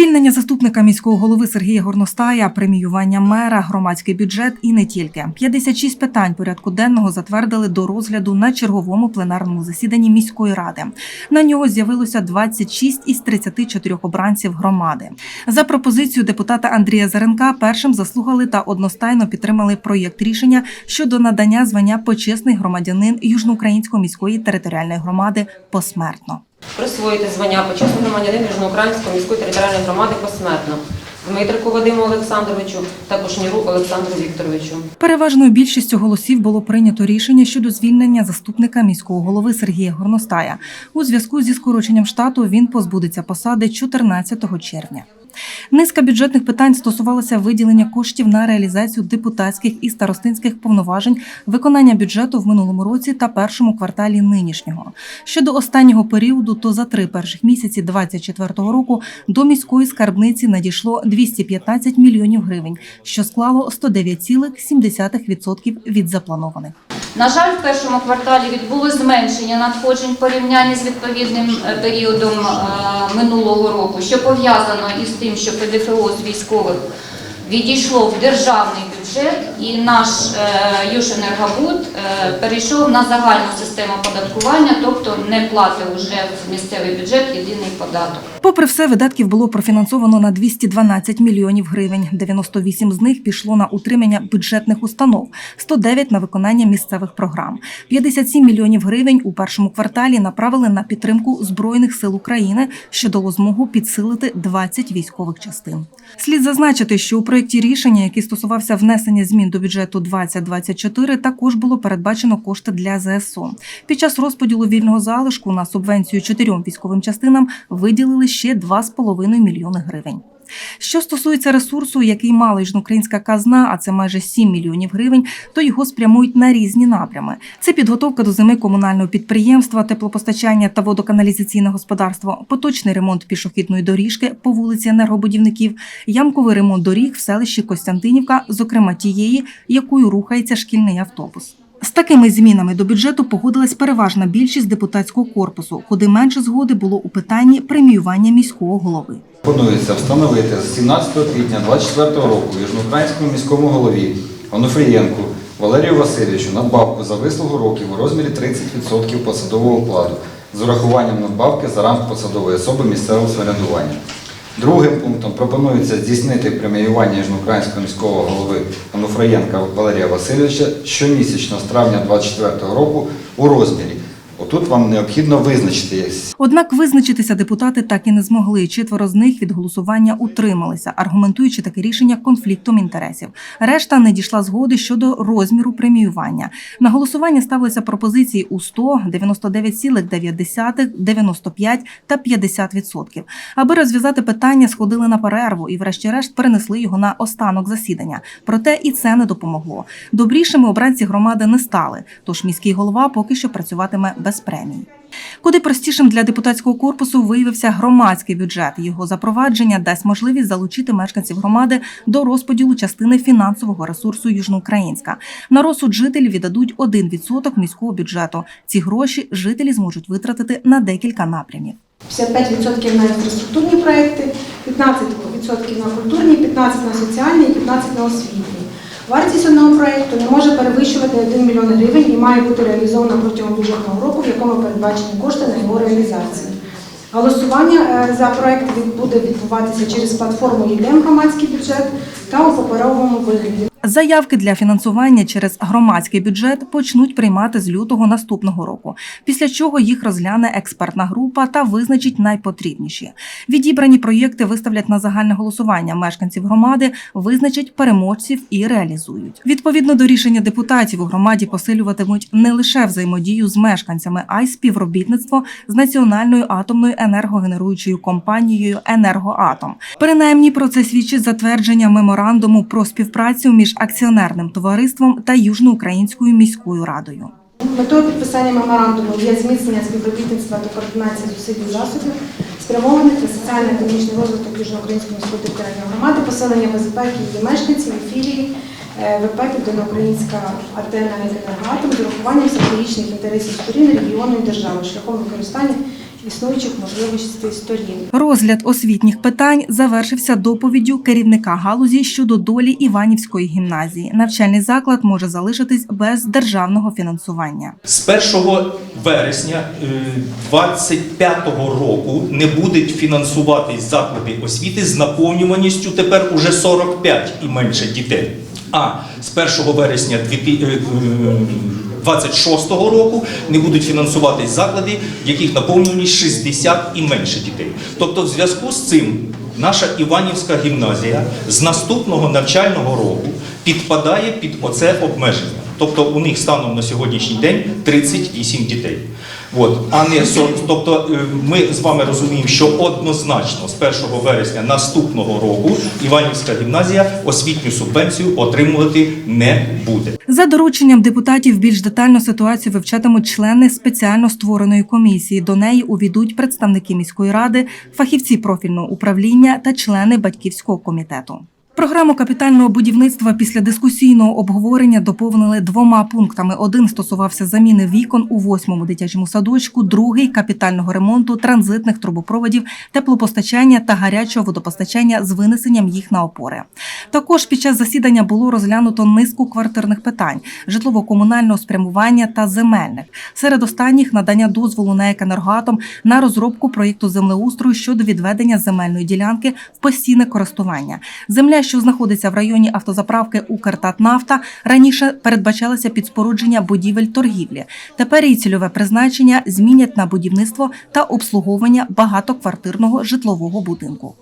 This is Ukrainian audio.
Звільнення заступника міського голови Сергія Горностая, преміювання мера, громадський бюджет і не тільки 56 питань порядку денного затвердили до розгляду на черговому пленарному засіданні міської ради. На нього з'явилося 26 із 34 обранців громади. За пропозицією депутата Андрія Заренка першим заслухали та одностайно підтримали проєкт рішення щодо надання звання почесний громадянин Южноукраїнської міської територіальної громади посмертно. Присвоїти звання почесного громадянина Южноукраїнської міської територіальної громади посмертно Дмитрику Вадиму Олександровичу та Кушніру Олександру Вікторовичу. Переважною більшістю голосів було прийнято рішення щодо звільнення заступника міського голови Сергія Горностая. У зв'язку зі скороченням штату він позбудеться посади 14 червня. Низка бюджетних питань стосувалася виділення коштів на реалізацію депутатських і старостинських повноважень, виконання бюджету в минулому році та першому кварталі нинішнього. Щодо останнього періоду, то за три перших місяці 2024 року до міської скарбниці надійшло 215 мільйонів гривень, що склало 109,7% від запланованих. На жаль, в першому кварталі відбулось зменшення надходжень в порівнянні з відповідним е, періодом е, минулого року, що пов'язано із тим, що ПДФО з військових відійшло в державний бюджет, і наш е, е, перейшов на загальну систему податкування, тобто не платить вже в місцевий бюджет єдиний податок. Попри все, видатків було профінансовано на 212 мільйонів гривень. 98 з них пішло на утримання бюджетних установ, 109 – на виконання місцевих програм. 57 мільйонів гривень у першому кварталі направили на підтримку збройних сил України, що дало змогу підсилити 20 військових частин. Слід зазначити, що у проєкті рішення, який стосувався внесення змін до бюджету 2024, також було передбачено кошти для ЗСУ. Під час розподілу вільного залишку на субвенцію чотирьом військовим частинам виділили ще 2,5 мільйони гривень. Що стосується ресурсу, який мала южноукраїнська казна, а це майже 7 мільйонів гривень, то його спрямують на різні напрями. Це підготовка до зими комунального підприємства, теплопостачання та водоканалізаційне господарство, поточний ремонт пішохідної доріжки по вулиці енергобудівників, ямковий ремонт доріг в селищі Костянтинівка, зокрема тієї, якою рухається шкільний автобус. Такими змінами до бюджету погодилась переважна більшість депутатського корпусу, куди менше згоди було у питанні преміювання міського голови. Пропонується встановити з 17 квітня 2024 року Южноукраїнському міському голові Онуфрієнку Валерію Васильовичу надбавку за вислугу років у розмірі 30% посадового окладу з урахуванням надбавки за ранг посадової особи місцевого самоврядування. Другим пунктом пропонується здійснити преміювання Южноукраїнського міського голови Онуфрієнка Валерія Васильовича щомісячно з травня 2024 року у розмірі. Отут вам необхідно визначити Однак визначитися депутати так і не змогли. Четверо з них від голосування утрималися, аргументуючи таке рішення конфліктом інтересів. Решта не дійшла згоди щодо розміру преміювання. На голосування ставилися пропозиції у 100, 99,9, 95 та 50 відсотків. Аби розв'язати питання, сходили на перерву і, врешті-решт, перенесли його на останок засідання. Проте і це не допомогло. Добрішими обранці громади не стали. Тож міський голова поки що працюватиме без премій. Куди простішим для депутатського корпусу виявився громадський бюджет. Його запровадження дасть можливість залучити мешканців громади до розподілу частини фінансового ресурсу Южноукраїнська. На розсуд жителів віддадуть 1% міського бюджету. Ці гроші жителі зможуть витратити на декілька напрямів. 55% на інфраструктурні проекти, 15% на культурні, 15% на соціальні і 15% на освітні. Вартість одного проєкту не може перевищувати 1 мільйон гривень і має бути реалізована протягом бюджетного року, в якому передбачені кошти на його реалізацію. Голосування е, за проєкт буде відбуватися через платформу «ЄДЕМ громадський бюджет та у паперовому вигляді. Заявки для фінансування через громадський бюджет почнуть приймати з лютого наступного року, після чого їх розгляне експертна група та визначить найпотрібніші. Відібрані проєкти виставлять на загальне голосування. Мешканців громади визначать переможців і реалізують. Відповідно до рішення депутатів у громаді посилюватимуть не лише взаємодію з мешканцями, а й співробітництво з національною атомною енергогенеруючою компанією Енергоатом. Принаймні про це свідчить затвердження меморандуму про співпрацю між акціонерним товариством та Южноукраїнською міською радою. Метою підписання меморандуму є зміцнення співробітництва та координації зусиль і засобів, спрямованих на соціально-економічний розвиток Южноукраїнської міської територіальної громади, посилення ВЗП її мешканців і філії е, ВП Південноукраїнська АТЕНа «Енергоатом» з урахуванням стратегічних інтересів сторін регіону і держави шляхом використання існуючих можливостей сторін. Розгляд освітніх питань завершився доповіддю керівника галузі щодо долі Іванівської гімназії. Навчальний заклад може залишитись без державного фінансування. З 1 вересня 2025 року не будуть фінансуватись заклади освіти з наповнюваністю тепер уже 45 і менше дітей. А з 1 вересня 2026 року не будуть фінансуватись заклади, в яких наповнюваність 60 і менше дітей. Тобто, в зв'язку з цим наша Іванівська гімназія з наступного навчального року підпадає під оце обмеження. Тобто у них станом на сьогоднішній день 38 дітей. От, а не 40. Тобто е, ми з вами розуміємо, що однозначно з 1 вересня наступного року Іванівська гімназія освітню субвенцію отримувати не буде. За дорученням депутатів більш детально ситуацію вивчатимуть члени спеціально створеної комісії. До неї увійдуть представники міської ради, фахівці профільного управління та члени батьківського комітету. Програму капітального будівництва після дискусійного обговорення доповнили двома пунктами. Один стосувався заміни вікон у восьмому дитячому садочку, другий капітального ремонту транзитних трубопроводів, теплопостачання та гарячого водопостачання з винесенням їх на опори. Також під час засідання було розглянуто низку квартирних питань житлово-комунального спрямування та земельних. Серед останніх надання дозволу на екенергоатом на розробку проєкту землеустрою щодо відведення земельної ділянки в постійне користування. Земля, що знаходиться в районі автозаправки Укртатнафта, раніше передбачалося під спорудження будівель торгівлі. Тепер її цільове призначення змінять на будівництво та обслуговування багатоквартирного житлового будинку.